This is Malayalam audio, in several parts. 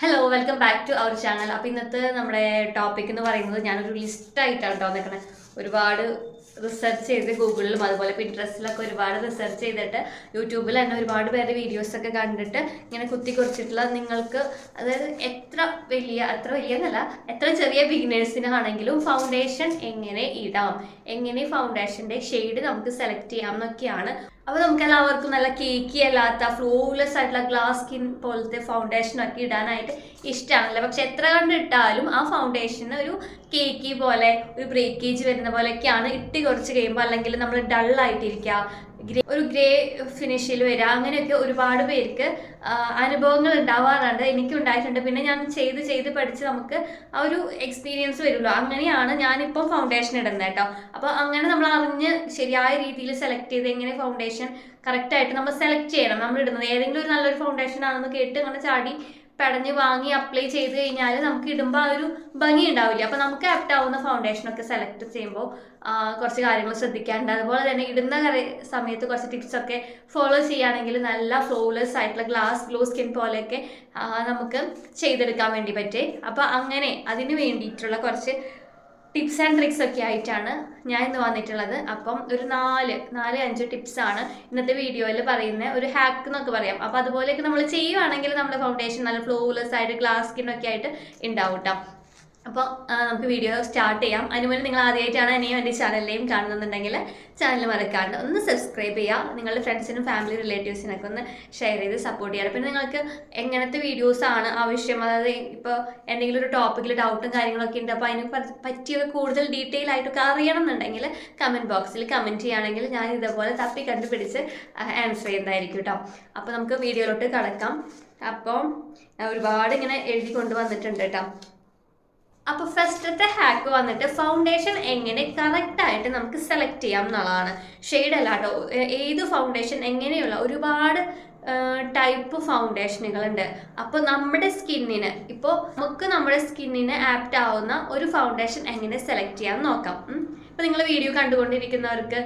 Hello welcome back to our channel അപ്പോൾ ഇന്നത്തെ നമ്മുടെ ടോപ്പിക് എന്ന് പറയുന്നത് ഞാനൊരു ലിസ്റ്റ് ആയിട്ടാണ് കേട്ടോ നിൽക്കണേ ഒരുപാട് റിസർച്ച് ചെയ്ത് ഗൂഗിളിലും അതുപോലെ പിൻട്രസ്റ്റിലൊക്കെ ഒരുപാട് റിസർച്ച് ചെയ്തിട്ട് യൂട്യൂബിൽ തന്നെ ഒരുപാട് പേരുടെ വീഡിയോസൊക്കെ കണ്ടിട്ട് ഇങ്ങനെ കുത്തി കുറിച്ചിട്ടുള്ള നിങ്ങൾക്ക് അതായത് എത്ര വലിയ അത്ര വലിയ എന്നല്ല എത്ര ചെറിയ ബിഗിനേഴ്സിനാണെങ്കിലും ഫൗണ്ടേഷൻ എങ്ങനെ ഇടാം? എങ്ങനെ ഫൗണ്ടേഷന്റെ ഷെയ്ഡ് നമുക്ക് സെലക്ട് ചെയ്യാം എന്നൊക്കെയാണ് അപ്പോൾ നമുക്ക് എല്ലാവർക്കും നല്ല കേക്കി അല്ലാത്ത ഫ്ലോലെസ് ആയിട്ടുള്ള ഗ്ലാസ് സ്കിൻ പോലത്തെ ഫൗണ്ടേഷൻ ഒക്കെ ഇടാനായിട്ട് ഇഷ്ടമാണല്ലോ പക്ഷെ എത്ര കണ്ടിട്ടാലും ആ ഫൗണ്ടേഷന് ഒരു കേക്കി പോലെ ഒരു ബ്രേക്കേജ് വരുന്ന പോലെയൊക്കെയാണ് ഇട്ട് കുറച്ച് കഴിയുമ്പോൾ അല്ലെങ്കിൽ നമ്മൾ ഡൾ ആയിട്ടിരിക്കുക. ഗ്രേ ഒരു ഗ്രേ ഫിനിഷിൽ വരിക അങ്ങനെയൊക്കെ ഒരുപാട് പേർക്ക് അനുഭവങ്ങൾ ഉണ്ടാവാറുണ്ട്. എനിക്ക് ഉണ്ടായിട്ടുണ്ട്. പിന്നെ ഞാൻ ചെയ്ത് ചെയ്ത് പഠിച്ച് നമുക്ക് ആ ഒരു എക്സ്പീരിയൻസ് വരുള്ളൂ അങ്ങനെയാണ് ഞാനിപ്പം ഫൗണ്ടേഷൻ ഇടുന്നത് കേട്ടോ. അപ്പോൾ അങ്ങനെ നമ്മൾ അറിഞ്ഞ് ശരിയായ രീതിയിൽ സെലക്ട് ചെയ്ത് എങ്ങനെ ഫൗണ്ടേഷൻ കറക്റ്റായിട്ട് നമ്മൾ സെലക്ട് ചെയ്യണം. നമ്മൾ ഇടുന്നത്. ഏതെങ്കിലും ഒരു നല്ലൊരു ഫൗണ്ടേഷൻ ആണെന്ന് കേട്ട് അങ്ങനെ ചാടി പടഞ്ഞ് വാങ്ങി അപ്ലൈ ചെയ്ത് കഴിഞ്ഞാൽ നമുക്ക് ഇടുമ്പോൾ ആ ഒരു ഭംഗി ഉണ്ടാവില്ല? അപ്പോൾ നമുക്ക് ആപ്റ്റ് ആവുന്ന ഫൗണ്ടേഷൻ ഒക്കെ സെലക്ട് ചെയ്യുമ്പോൾ കുറച്ച് കാര്യങ്ങൾ ശ്രദ്ധിക്കാറുണ്ട് അതുപോലെ തന്നെ ഇടുന്ന സമയത്ത് കുറച്ച് ടിപ്സ് ഒക്കെ ഫോളോ ചെയ്യുകയാണെങ്കിൽ നല്ല ഫ്ലോലെസ് ആയിട്ടുള്ള ഗ്ലാസ് ഗ്ലോ സ്കിൻ പോലെയൊക്കെ നമുക്ക് ചെയ്തെടുക്കാൻ വേണ്ടി പറ്റേ. അപ്പോൾ അങ്ങനെ അതിന് വേണ്ടിയിട്ടുള്ള കുറച്ച് ടിപ്സ് ആൻഡ് ട്രിക്സ് ഒക്കെ ആയിട്ടാണ് ഞാൻ ഇന്ന് വന്നിട്ടുള്ളത്. അപ്പം ഒരു നാല് നാല് അഞ്ച് ടിപ്സ് ആണ് ഇന്നത്തെ വീഡിയോയിൽ പറയുന്ന ഒരു ഹാക്ക് എന്നൊക്കെ പറയാം. അപ്പം അതുപോലെയൊക്കെ നമ്മൾ ചെയ്യുവാണെങ്കിൽ നമ്മുടെ ഫൗണ്ടേഷൻ നല്ല ഫ്ലോലെസ് ആയിട്ട് ഗ്ലാസ് സ്കിൻ ഒക്കെ ആയിട്ട് ഉണ്ടാവും കേട്ടോ അപ്പോൾ നമുക്ക് വീഡിയോ സ്റ്റാർട്ട് ചെയ്യാം. അതിന് മുന്നേ നിങ്ങൾ ആദ്യമായിട്ടാണ് എന്നെയും എന്റെ ചാനലിനെയും കാണുന്നുണ്ടെങ്കിൽ ചാനൽ മറക്കാണ്ട് ഒന്ന് സബ്സ്ക്രൈബ് ചെയ്യുക. നിങ്ങളുടെ ഫ്രണ്ട്സിനും ഫാമിലി റിലേറ്റീവ്സിനൊക്കെ ഒന്ന് ഷെയർ ചെയ്ത് സപ്പോർട്ട് ചെയ്യാം പിന്നെ നിങ്ങൾക്ക് എങ്ങനത്തെ വീഡിയോസാണ് ആവശ്യം? അതായത് ഇപ്പോൾ എന്തെങ്കിലും ഒരു ടോപ്പിക്കിൽ ഡൗട്ടും കാര്യങ്ങളൊക്കെ ഉണ്ട് അപ്പോൾ അതിനെ പറ്റിയൊക്കെ പറ്റിയ കൂടുതൽ ഡീറ്റെയിൽ ആയിട്ടൊക്കെ അറിയണം എന്നുണ്ടെങ്കിൽ കമന്റ് ബോക്സിൽ കമന്റ് ചെയ്യുകയാണെങ്കിൽ ഞാൻ ഇതേപോലെ തപ്പി കണ്ടുപിടിച്ച് ആൻസർ ചെയ്യുന്നതായിരിക്കും കേട്ടോ അപ്പോൾ നമുക്ക് വീഡിയോയിലോട്ട് കടക്കാം. അപ്പോൾ ഒരുപാട് ഇങ്ങനെ എഴുതി കൊണ്ടുവന്നിട്ടുണ്ട് കേട്ടോ അപ്പോൾ ഫസ്റ്റത്തെ ഹാക്ക് വന്നിട്ട് ഫൗണ്ടേഷൻ എങ്ങനെ കറക്റ്റ് ആയിട്ട് നമുക്ക് സെലക്ട് ചെയ്യാം എന്നുള്ളതാണ്. ഷെയ്ഡ് അല്ല കേട്ടോ. ഏത് ഫൗണ്ടേഷൻ എങ്ങനെയുള്ള ഒരുപാട് ടൈപ്പ് ഫൗണ്ടേഷനുകൾ ഉണ്ട്. അപ്പോൾ നമ്മുടെ സ്കിന്നിന് ഇപ്പോൾ നമുക്ക് നമ്മുടെ സ്കിന്നിന് ആപ്റ്റ് ആവുന്ന ഒരു ഫൗണ്ടേഷൻ എങ്ങനെ സെലക്ട് ചെയ്യാം നോക്കാം. ഇപ്പോൾ നിങ്ങൾ വീഡിയോ കണ്ടുകൊണ്ടിരിക്കുന്നവർക്ക്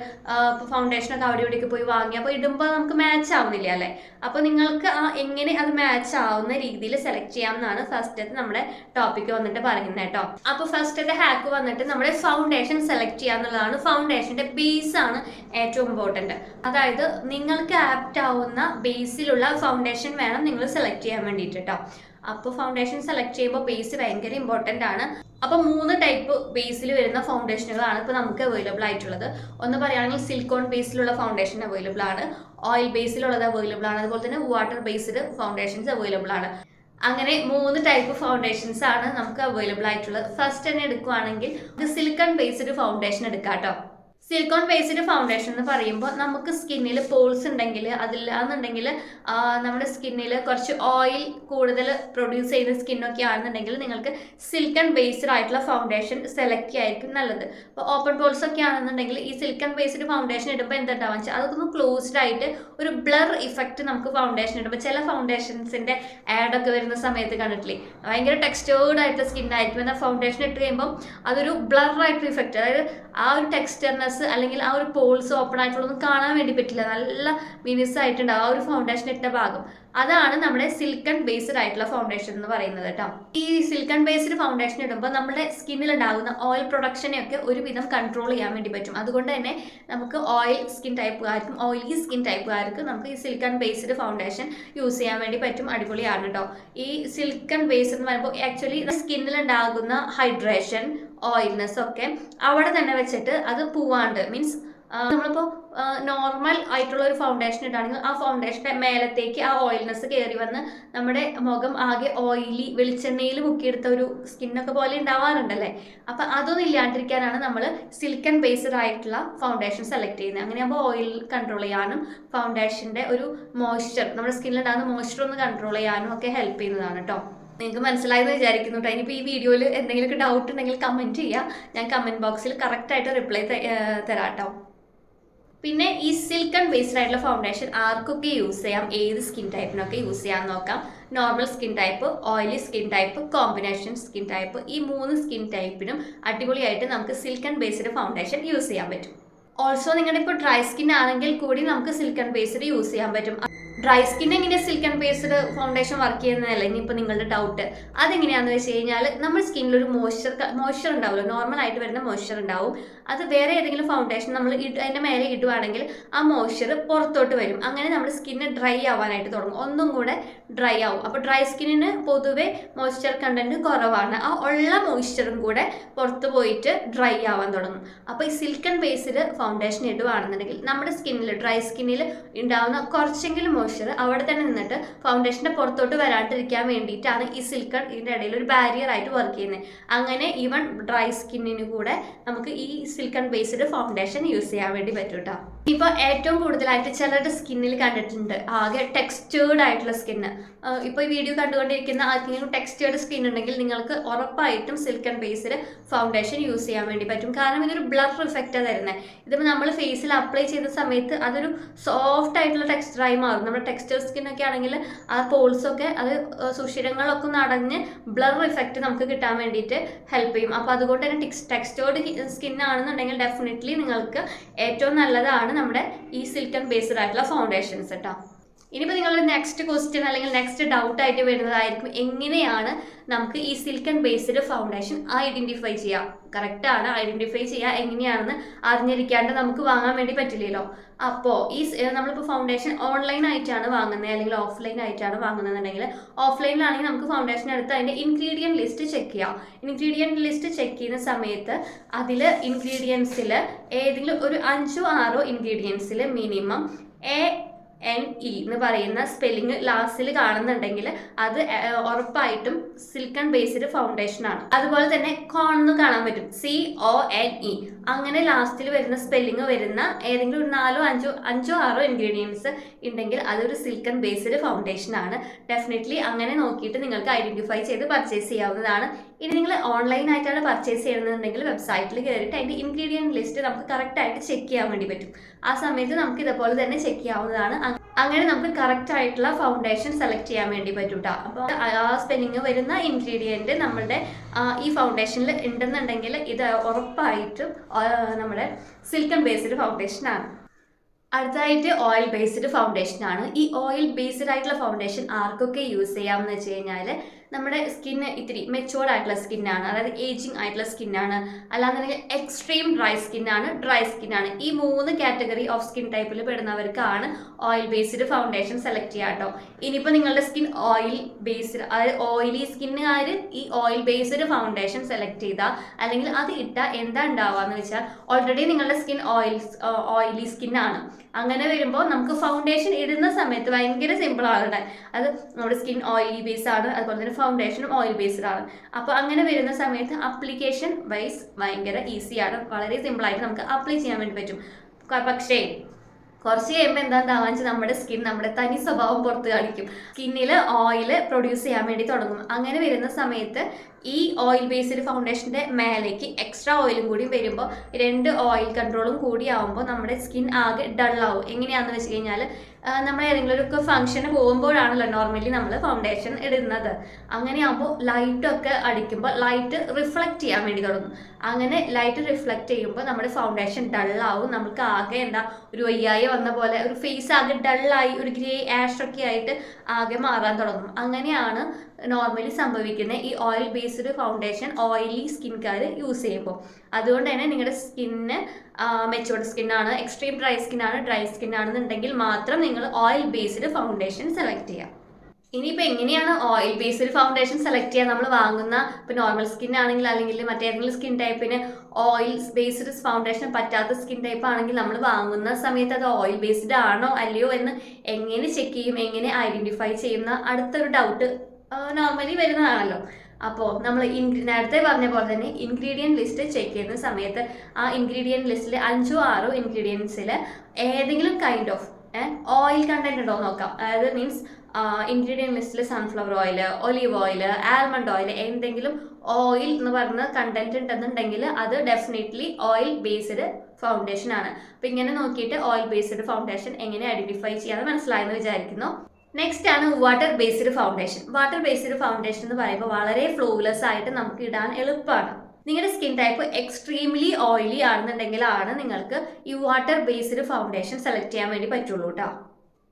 ഫൗണ്ടേഷൻ ഫൗണ്ടേഷനൊക്കെ അവിടെ ഇവിടെയൊക്കെ പോയി വാങ്ങി അപ്പോൾ ഇടുമ്പോൾ നമുക്ക് മാച്ച് ആവുന്നില്ല അല്ലേ? അപ്പോൾ നിങ്ങൾക്ക് ആ എങ്ങനെ അത് മാച്ച് ആവുന്ന രീതിയിൽ സെലക്ട് ചെയ്യാം എന്നാണ് ഫസ്റ്റത്തെ നമ്മുടെ ടോപ്പിക്ക് വന്നിട്ട് പറയുന്നത് കേട്ടോ. അപ്പോൾ ഫസ്റ്റത്തെ ഹാക്ക് വന്നിട്ട് നമ്മുടെ ഫൗണ്ടേഷൻ സെലക്ട് ചെയ്യുക എന്നുള്ളതാണ് ഫൗണ്ടേഷന്റെ ബേസ് ആണ് ഏറ്റവും ഇമ്പോർട്ടന്റ് അതായത് നിങ്ങൾക്ക് ആപ്റ്റ് ആവുന്ന ബേസിലുള്ള ഫൗണ്ടേഷൻ വേണം നിങ്ങൾ സെലക്ട് ചെയ്യാൻ വേണ്ടിയിട്ട് കേട്ടോ. അപ്പോൾ ഫൗണ്ടേഷൻ സെലക്ട് ചെയ്യുമ്പോൾ ബേസ് ഭയങ്കര ഇമ്പോർട്ടന്റ് ആണ്. അപ്പോൾ മൂന്ന് ടൈപ്പ് ബേസിൽ വരുന്ന ഫൗണ്ടേഷനുകളാണ് ഇപ്പോൾ നമുക്ക് അവൈലബിൾ ആയിട്ടുള്ളത്. ഒന്ന് പറയുകയാണെങ്കിൽ സിലിക്കോൺ ബേസിലുള്ള ഫൗണ്ടേഷൻ അവൈലബിൾ ആണ്. ഓയിൽ ബേസിലുള്ളത് അവൈലബിൾ ആണ്. അതുപോലെ തന്നെ വാട്ടർ ബേസ്ഡ് ഫൗണ്ടേഷൻസ് അവൈലബിൾ ആണ്. അങ്ങനെ മൂന്ന് ടൈപ്പ് ഫൗണ്ടേഷൻസ് ആണ് നമുക്ക് അവൈലബിൾ ആയിട്ടുള്ളത്. ഫസ്റ്റ് തന്നെ എടുക്കുവാണെങ്കിൽ സിലിക്കൺ ബേസ്ഡ് ഫൗണ്ടേഷൻ എടുക്കാം കേട്ടോ സിലിക്കോൺ ബേസ്ഡ് ഫൗണ്ടേഷൻ എന്ന് പറയുമ്പോൾ നമുക്ക് സ്കിന്നിൽ പോൾസ് ഉണ്ടെങ്കിൽ അതില്ലാന്നുണ്ടെങ്കിൽ നമ്മുടെ സ്കിന്നിൽ കുറച്ച് ഓയിൽ കൂടുതൽ പ്രൊഡ്യൂസ് ചെയ്യുന്ന സ്കിന്നൊക്കെ ആണെന്നുണ്ടെങ്കിൽ നിങ്ങൾക്ക് സിലിക്കൺ ബേസ്ഡ് ആയിട്ടുള്ള ഫൗണ്ടേഷൻ സെലക്ട് ചെയ്യായിരിക്കും നല്ലത്. അപ്പോൾ ഓപ്പൺ പോൾസ് ഒക്കെ ആണെന്നുണ്ടെങ്കിൽ ഈ സിലിക്കൺ ബേസ്ഡ് ഫൗണ്ടേഷൻ ഇടുമ്പോൾ എന്തുണ്ടാവുക വെച്ചാൽ അതൊന്ന് ക്ലോസ്ഡ് ആയിട്ട് ഒരു ബ്ലർ ഇഫക്റ്റ് നമുക്ക് ഫൗണ്ടേഷൻ ഇടുമ്പോൾ ചില ഫൗണ്ടേഷൻസിന്റെ ആഡൊക്കെ വരുന്ന സമയത്ത് കണ്ടിട്ടില്ലേ? ഭയങ്കര ടെക്സ്റ്റേർഡ് ആയിട്ടുള്ള സ്കിന്നായിരിക്കും ആയിരിക്കും. എന്നാൽ ഫൗണ്ടേഷൻ ഇട്ട് കഴിയുമ്പോൾ അതൊരു ബ്ലർ ആയിട്ടുള്ള ഇഫക്റ്റ് അതായത് ആ ഒരു ടെക്സ്റ്റർനെസ് അല്ലെങ്കിൽ ആ ഒരു പോൾസ് ഓപ്പൺ ആയിട്ടുള്ളതൊന്നും കാണാൻ വേണ്ടി പറ്റില്ല. നല്ല മിനിസ് ആയിട്ടുണ്ടാവും ആ ഒരു ഫൗണ്ടേഷൻ ഇട്ട ഭാഗം. അതാണ് നമ്മുടെ സിൽക്കൺ ബേസ്ഡ് ആയിട്ടുള്ള ഫൗണ്ടേഷൻ എന്ന് പറയുന്നത് കേട്ടോ. ഈ സിൽക്കൺ ബേസ്ഡ് ഫൗണ്ടേഷൻ ഇടുമ്പോൾ നമ്മുടെ സ്കിന്നിൽ ഉണ്ടാകുന്ന ഓയിൽ പ്രൊഡക്ഷനെ ഒക്കെ ഒരുവിധം കൺട്രോൾ ചെയ്യാൻ വേണ്ടി പറ്റും. അതുകൊണ്ട് തന്നെ നമുക്ക് ഓയിൽ സ്കിൻ ടൈപ്പുകാർക്കും ഓയിലി സ്കിൻ ടൈപ്പുകാർക്കും നമുക്ക് ഈ സിൽക്കൺ ബേസ്ഡ് ഫൗണ്ടേഷൻ യൂസ് ചെയ്യാൻ വേണ്ടി പറ്റും. അടിപൊളിയാണ് കേട്ടോ ഈ സിൽക്കൺ ബേസ് എന്ന് പറയുമ്പോൾ ആക്ച്വലി സ്കിന്നിൽ ഉണ്ടാകുന്ന ഹൈഡ്രേഷൻ ഓയിൽനെസ് ഒക്കെ അവിടെ തന്നെ വെച്ചിട്ട് അത് പൂവാണ്ട്. മീൻസ് നമ്മളിപ്പോൾ നോർമൽ ആയിട്ടുള്ള ഒരു ഫൗണ്ടേഷൻ ഇട്ടാണെങ്കിൽ ആ ഫൗണ്ടേഷന്റെ മേലത്തേക്ക് ആ ഓയിൽനെസ് കയറി വന്ന് നമ്മുടെ മുഖം ആകെ ഓയിലി വെളിച്ചെണ്ണയിൽ മുക്കിയെടുത്ത ഒരു സ്കിന്നൊക്കെ പോലെ ഉണ്ടാവാറുണ്ടല്ലേ? അപ്പം അതൊന്നും ഇല്ലാണ്ടിരിക്കാനാണ് നമ്മൾ സിലിക്കൺ ബേസ്ഡ് ആയിട്ടുള്ള ഫൗണ്ടേഷൻ സെലക്ട് ചെയ്യുന്നത്. അങ്ങനെയാകുമ്പോൾ ഓയിൽ കൺട്രോൾ ചെയ്യാനും ഫൗണ്ടേഷന്റെ ഒരു മോയ്സ്ചർ നമ്മുടെ സ്കിന്നിൽ ഉണ്ടാകുന്ന മോയ്സ്ചർ ഒന്ന് കൺട്രോൾ ചെയ്യാനും ഒക്കെ ഹെൽപ്പ് ചെയ്യുന്നതാണ് കേട്ടോ നിങ്ങൾക്ക് മനസ്സിലായെന്ന് വിചാരിക്കുന്നു കേട്ടോ ഇനിയിപ്പോൾ ഈ വീഡിയോയിൽ എന്തെങ്കിലുമൊക്കെ ഡൗട്ട് ഉണ്ടെങ്കിൽ കമന്റ് ചെയ്യുക ഞാൻ കമന്റ് ബോക്സിൽ കറക്റ്റായിട്ട് റിപ്ലൈ തരാം കേട്ടോ പിന്നെ ഈ സിൽക്കൺ ബേസ്ഡ് ആയിട്ടുള്ള ഫൗണ്ടേഷൻ ആർക്കൊക്കെ യൂസ് ചെയ്യാം? ഏത് സ്കിൻ ടൈപ്പിനൊക്കെ യൂസ് ചെയ്യാൻ നോക്കാം. Normal skin type oily skin type combination skin type ഈ മൂന്ന് സ്കിൻ ടൈപ്പിനും അടിപൊളിയായിട്ട് നമുക്ക് സിൽക്കൺ ബേസ്ഡ് ഫൗണ്ടേഷൻ യൂസ് ചെയ്യാൻ പറ്റും. ഓൾസോ നിങ്ങളുടെ ഇപ്പോൾ ഡ്രൈ സ്കിൻ ആണെങ്കിൽ കൂടി നമുക്ക് സിൽക്കൺ ബേസ്ഡ് യൂസ് ചെയ്യാൻ പറ്റും. ഡ്രൈ സ്കിൻ എങ്ങനെയാണ് സിൽക്ക് ആൻഡ് ഫൗണ്ടേഷൻ വർക്ക് ചെയ്യുന്നതല്ല ഇനിയിപ്പോൾ നിങ്ങളുടെ ഡൗട്ട് അതെങ്ങനെയാണെന്ന് വെച്ച് കഴിഞ്ഞാൽ നമ്മൾ സ്കിന്നിൽ ഒരു മോയ്സ്ചർ മോയ്സ്ചർ ഉണ്ടാവുമല്ലോ. നോർമൽ ആയിട്ട് വരുന്ന മോയ്സ്ചർ ഉണ്ടാവും. അത് വേറെ ഏതെങ്കിലും ഫൗണ്ടേഷൻ നമ്മൾ അതിന്റെ മേലെ ഇടുവാണെങ്കിൽ ആ മോയ്സ്ചർ പുറത്തോട്ട് വരും. അങ്ങനെ നമ്മുടെ സ്കിന്ന് ഡ്രൈ ആവാനായിട്ട് തുടങ്ങും. ഒന്നും കൂടെ ഡ്രൈ ആവും. അപ്പോൾ ഡ്രൈ സ്കിന്നിന് പൊതുവേ മോയ്സ്ചർ കണ്ടന്റ് കുറവാണ്. ആ ഉള്ള മോയ്സ്ചറും കൂടെ പുറത്ത് പോയിട്ട് ഡ്രൈ ആവാൻ തുടങ്ങും. അപ്പോൾ ഈ സിൽക്കൺ ബേസിൽ ഫൗണ്ടേഷൻ ഇടുവാണെന്നുണ്ടെങ്കിൽ നമ്മുടെ സ്കിന്നിൽ ഡ്രൈ സ്കിന്നിൽ ഉണ്ടാവുന്ന കുറച്ചെങ്കിലും മോയ്സ്ചർ അവിടെ തന്നെ നിന്നിട്ട് ഫൗണ്ടേഷന്റെ പുറത്തോട്ട് വരാണ്ടിരിക്കാൻ വേണ്ടിയിട്ടാണ് ഈ സിൽക്കൺ ഇതിന്റെ ഇടയിൽ ഒരു ബാരിയർ ആയിട്ട് വർക്ക് ചെയ്യുന്നത് അങ്ങനെ ഈവൻ ഡ്രൈ സ്കിന്നിന് കൂടെ നമുക്ക് ഈ സിൽക്കൺ ബേസ്ഡ് ഫൗണ്ടേഷൻ യൂസ് ചെയ്യാൻ വേണ്ടി പറ്റും കേട്ടോ ഇപ്പോൾ ഏറ്റവും കൂടുതലായിട്ട് ചിലരുടെ സ്കിന്നിൽ കണ്ടിട്ടുണ്ട്. ആകെ ടെക്സ്റ്റേർഡ് ആയിട്ടുള്ള സ്കിന്ന് ഇപ്പോൾ ഈ വീഡിയോ കണ്ടുകൊണ്ടിരിക്കുന്ന ആർക്കെങ്കിലും ടെക്സ്റ്റേർഡ് സ്കിൻ ഉണ്ടെങ്കിൽ നിങ്ങൾക്ക് ഉറപ്പായിട്ടും സിൽക്കൺ ബേസിൽ ഫൗണ്ടേഷൻ യൂസ് ചെയ്യാൻ വേണ്ടി പറ്റും. കാരണം ഇതൊരു ബ്ലർ ഇഫക്റ്റാണ് തരുന്നത് ഇതിപ്പോൾ നമ്മൾ ഫേസിൽ അപ്ലൈ ചെയ്ത സമയത്ത് അതൊരു സോഫ്റ്റ് ആയിട്ടുള്ള ടെക്സ്ചറായി മാറും. നമ്മുടെ ടെക്സ്റ്റർ സ്കിന്നൊക്കെ ആണെങ്കിൽ ആ പോൾസൊക്കെ അത് സുഷിരങ്ങളൊക്കെ നടഞ്ഞ് ബ്ലർ ഇഫക്റ്റ് നമുക്ക് കിട്ടാൻ വേണ്ടിയിട്ട് ഹെൽപ്പ് ചെയ്യും. അപ്പോൾ അതുകൊണ്ട് തന്നെ ടെക്സ് ടെക്സ്റ്റേർഡ് സ്കിന്നാണെന്നുണ്ടെങ്കിൽ ഡെഫിനറ്റ്ലി നിങ്ങൾക്ക് ഏറ്റവും നല്ലതാണ് നമ്മുടെ ഈ സിൽക്കൺ ബേസ്ഡ് ആയിട്ടുള്ള ഫൗണ്ടേഷൻസ് കേട്ടോ ഇനിയിപ്പോൾ നിങ്ങളുടെ നെക്സ്റ്റ് ക്വസ്റ്റ്യൻ അല്ലെങ്കിൽ നെക്സ്റ്റ് ഡൗട്ട് ആയിട്ട് വരുന്നതായിരിക്കും. എങ്ങനെയാണ് നമുക്ക് ഈ സിൽക്കൺ ബേസ്ഡ് ഫൗണ്ടേഷൻ ഐഡന്റിഫൈ ചെയ്യാം? കറക്റ്റാണ് ഐഡന്റിഫൈ ചെയ്യുക എങ്ങനെയാണെന്ന് അറിഞ്ഞിരിക്കാണ്ട് നമുക്ക് വാങ്ങാൻ വേണ്ടി പറ്റില്ലല്ലോ. അപ്പോൾ ഈ നമ്മളിപ്പോൾ ഫൗണ്ടേഷൻ ഓൺലൈൻ ആയിട്ടാണ് വാങ്ങുന്നത് അല്ലെങ്കിൽ ഓഫ്ലൈൻ ആയിട്ടാണ് വാങ്ങുന്നതെന്നുണ്ടെങ്കിൽ ഓഫ്ലൈനിലാണെങ്കിൽ നമുക്ക് ഫൗണ്ടേഷൻ എടുത്ത് അതിന്റെ ഇൻഗ്രീഡിയന്റ് ലിസ്റ്റ് ചെക്ക് ചെയ്യാം. ഇൻഗ്രീഡിയന്റ് ലിസ്റ്റ് ചെക്ക് ചെയ്യുന്ന സമയത്ത് അതിൽ ഇൻഗ്രീഡിയൻസിൽ ഏതെങ്കിലും ഒരു അഞ്ചോ ആറോ ഇൻഗ്രീഡിയൻസിൽ മിനിമം എ എൻ ഇ എന്ന് പറയുന്ന സ്പെല്ലിംഗ് ലാസ്റ്റിൽ കാണുന്നുണ്ടെങ്കിൽ അത് ഉറപ്പായിട്ടും സിൽക്കൺ ബേസ്ഡ് ഫൗണ്ടേഷൻ ആണ്. അതുപോലെ തന്നെ കോൺ എന്ന് കാണാൻ പറ്റും. സി ഒ എൻ ഇ അങ്ങനെ ലാസ്റ്റിൽ വരുന്ന സ്പെല്ലിംഗ് വരുന്ന ഏതെങ്കിലും ഒരു നാലോ അഞ്ചോ അഞ്ചോ ആറോ ഇൻഗ്രീഡിയൻസ് ഉണ്ടെങ്കിൽ അതൊരു സിൽക്കൺ ബേസ്ഡ് ഫൗണ്ടേഷൻ ആണ്. ഡെഫിനറ്റ്ലി അങ്ങനെ നോക്കിയിട്ട് നിങ്ങൾക്ക് ഐഡന്റിഫൈ ചെയ്ത് പർച്ചേസ് ചെയ്യാവുന്നതാണ്. ഇനി നിങ്ങൾ ഓൺലൈൻ ആയിട്ടാണ് പർച്ചേസ് ചെയ്യുന്നുണ്ടെങ്കിൽ വെബ്സൈറ്റിൽ കയറിയിട്ട് അതിന്റെ ഇൻഗ്രീഡിയന്റ് ലിസ്റ്റ് നമുക്ക് കറക്റ്റ് ആയിട്ട് ചെക്ക് ചെയ്യാൻ വേണ്ടി പറ്റും. ആ സമയത്ത് നമുക്ക് ഇതേപോലെ തന്നെ ചെക്ക് ചെയ്യാവുന്നതാണ്. അങ്ങനെ നമുക്ക് കറക്റ്റ് ആയിട്ടുള്ള ഫൗണ്ടേഷൻ സെലക്ട് ചെയ്യാൻ വേണ്ടി പറ്റും അപ്പോൾ ആ സ്പെല്ലിങ് വരുന്ന ഇൻഗ്രീഡിയന്റ് നമ്മളുടെ ഈ ഫൗണ്ടേഷനിൽ ഉണ്ടെന്നുണ്ടെങ്കിൽ ഇത് ഉറപ്പായിട്ടും നമ്മുടെ സിൽക്കൺ ബേസ്ഡ് ഫൗണ്ടേഷൻ ആണ്. അടുത്തതായിട്ട് ഓയിൽ ബേസ്ഡ് ഫൗണ്ടേഷൻ ആണ്. ഈ ഓയിൽ ബേസ്ഡ് ആയിട്ടുള്ള ഫൗണ്ടേഷൻ ആർക്കൊക്കെ യൂസ് ചെയ്യാമെന്ന് വെച്ച് കഴിഞ്ഞാൽ നമ്മുടെ സ്കിന്ന് ഇത്തിരി മെച്ചുവേർഡ് ആയിട്ടുള്ള സ്കിന്നാണ് അതായത് ഏജിങ് ആയിട്ടുള്ള സ്കിന്നാണ് അല്ലാന്നുണ്ടെങ്കിൽ എക്സ്ട്രീം ഡ്രൈ സ്കിന്നാണ് ഡ്രൈ സ്കിന്നാണ് ഈ മൂന്ന് കാറ്റഗറി ഓഫ് സ്കിൻ ടൈപ്പിൽ പെടുന്നവർക്കാണ് ഓയിൽ ബേസ്ഡ് ഫൗണ്ടേഷൻ സെലക്ട് ചെയ്യുക കേട്ടോ ഇനിയിപ്പോൾ നിങ്ങളുടെ സ്കിൻ ഓയിൽ ബേസ്ഡ് അതായത് ഓയിലി സ്കിന്നുകാർ ഈ ഓയിൽ ബേസ്ഡ് ഫൗണ്ടേഷൻ സെലക്ട് ചെയ്താൽ അല്ലെങ്കിൽ അത് ഇട്ടാൽ എന്താ ഉണ്ടാവുക എന്ന് വെച്ചാൽ ഓൾറെഡി നിങ്ങളുടെ സ്കിൻ ഓയിൽ ഓയിലി സ്കിന്നാണ് അങ്ങനെ വരുമ്പോൾ നമുക്ക് ഫൗണ്ടേഷൻ ഇടുന്ന സമയത്ത് ഭയങ്കര സിമ്പിൾ ആണ്. അത് നമ്മുടെ സ്കിൻ ഓയിലി ബേസ്ഡ് ആണ് അതുപോലെ തന്നെ ഫൗണ്ടേഷനും ഓയിൽ ബേസ്ഡ് ആണ്. അപ്പോൾ അങ്ങനെ വരുന്ന സമയത്ത് അപ്ലിക്കേഷൻ വൈസ് ഭയങ്കര ഈസിയാണ് വളരെ സിമ്പിൾ ആയിട്ട് നമുക്ക് അപ്ലൈ ചെയ്യാൻ വേണ്ടി പറ്റും. പക്ഷേ കുറച്ച് കഴിയുമ്പോൾ എന്താണ്ടാവാന്ന് വെച്ചാൽ നമ്മുടെ സ്കിൻ നമ്മുടെ തനി സ്വഭാവം പുറത്ത് കാണിക്കും. സ്കിന്നിൽ ഓയിൽ പ്രൊഡ്യൂസ് ചെയ്യാൻ വേണ്ടി തുടങ്ങും. അങ്ങനെ വരുന്ന സമയത്ത് ഈ ഓയിൽ ബേസ്ഡ് ഫൗണ്ടേഷന്റെ മേലേക്ക് എക്സ്ട്രാ ഓയിലും കൂടി വരുമ്പോൾ രണ്ട് ഓയിൽ കൺട്രോളും കൂടി ആവുമ്പോൾ നമ്മുടെ സ്കിൻ ആകെ ഡള്ളാവും എങ്ങനെയാണെന്ന് വെച്ച് കഴിഞ്ഞാൽ നമ്മൾ ഏതെങ്കിലും ഒരു ഫംഗ്ഷന് പോകുമ്പോഴാണല്ലോ നോർമലി നമ്മൾ ഫൗണ്ടേഷൻ ഇടുന്നത്. അങ്ങനെയാകുമ്പോൾ ലൈറ്റൊക്കെ അടിക്കുമ്പോൾ ലൈറ്റ് റിഫ്ലക്റ്റ് ചെയ്യാൻ വേണ്ടി തുടങ്ങും. അങ്ങനെ ലൈറ്റ് റിഫ്ലക്റ്റ് ചെയ്യുമ്പോൾ നമ്മുടെ ഫൗണ്ടേഷൻ ഡള്ളാവും നമുക്ക് ആകെ എന്താ ഒരു വയ്യായി വന്ന പോലെ ഒരു ഫേസ് ആകെ ഡള്ളായി ഒരു ഗ്രേ ആഷ് ഒക്കെ ആയിട്ട് ആകെ മാറാൻ തുടങ്ങും. അങ്ങനെയാണ് നോർമലി സംഭവിക്കുന്ന ഈ ഓയിൽ ബേസ്ഡ് ഫൗണ്ടേഷൻ ഓയിലി സ്കിൻകാർ യൂസ് ചെയ്യുമ്പോൾ അതുകൊണ്ട് തന്നെ നിങ്ങളുടെ സ്കിന്ന് മെച്ചുവർഡ് സ്കിന്നാണ് എക്സ്ട്രീം ഡ്രൈ സ്കിന്നാണ് ഡ്രൈ സ്കിന്നാണെന്നുണ്ടെങ്കിൽ മാത്രം നിങ്ങൾ ഓയിൽ ബേസ്ഡ് ഫൗണ്ടേഷൻ സെലക്ട് ചെയ്യുക ഇനിയിപ്പോൾ എങ്ങനെയാണ് ഓയിൽ ബേസ്ഡ് ഫൗണ്ടേഷൻ സെലക്ട് ചെയ്യാൻ നമ്മൾ വാങ്ങുന്ന ഇപ്പോൾ നോർമൽ സ്കിൻ ആണെങ്കിൽ അല്ലെങ്കിൽ മറ്റേതെങ്കിലും സ്കിൻ ടൈപ്പിന് ഓയിൽ ബേസ്ഡ് ഫൗണ്ടേഷൻ പറ്റാത്ത സ്കിൻ ടൈപ്പ് ആണെങ്കിൽ നമ്മൾ വാങ്ങുന്ന സമയത്ത് അത് ഓയിൽ ബേസ്ഡ് ആണോ അല്ലയോ എന്ന് എങ്ങനെ ചെക്ക് ചെയ്യും? എങ്ങനെ ഐഡന്റിഫൈ ചെയ്യുന്ന അടുത്തൊരു ഡൗട്ട് നോർമലി വരുന്നതാണല്ലോ. അപ്പോൾ നമ്മൾ നേരത്തെ പറഞ്ഞ പോലെ തന്നെ ഇൻഗ്രീഡിയന്റ് ലിസ്റ്റ് ചെക്ക് ചെയ്യുന്ന സമയത്ത് ആ ഇൻഗ്രീഡിയന്റ് ലിസ്റ്റിൽ അഞ്ചോ ആറോ ഇൻഗ്രീഡിയൻസിൽ ഏതെങ്കിലും കൈൻഡ് ഓഫ് ഓയിൽ കണ്ടന്റ് ഉണ്ടോ എന്ന് നോക്കാം. അതായത് മീൻസ് ഇൻഗ്രീഡിയന്റ് ലിസ്റ്റിൽ sunflower oil olive oil almond oil എന്തെങ്കിലും ഓയിൽ എന്ന് പറഞ്ഞ കണ്ടന്റ് ഉണ്ടെന്നുണ്ടെങ്കിൽ അത് ഡെഫിനറ്റ്ലി ഓയിൽ ബേസ്ഡ് ഫൗണ്ടേഷൻ ആണ്. അപ്പം ഇങ്ങനെ നോക്കിയിട്ട് ഓയിൽ ബേസ്ഡ് ഫൗണ്ടേഷൻ എങ്ങനെ ഐഡന്റിഫൈ ചെയ്യാമെന്ന് മനസ്സിലായെന്ന് വിചാരിക്കുന്നു. നെക്സ്റ്റ് ആണ് water based foundation water based foundation എന്ന് പറയുമ്പോൾ വളരെ ഫ്ലോലെസ് ആയിട്ട് നമുക്ക് ഇടാൻ എളുപ്പമാണ്. നിങ്ങളുടെ സ്കിൻ ടൈപ്പ് എക്സ്ട്രീംലി ഓയിലി ആണെന്നുണ്ടെങ്കിലാണ് നിങ്ങൾക്ക് ഈ വാട്ടർ ബേസ്ഡ് ഫൗണ്ടേഷൻ സെലക്ട് ചെയ്യാൻ വേണ്ടി പറ്റുള്ളൂ കേട്ടോ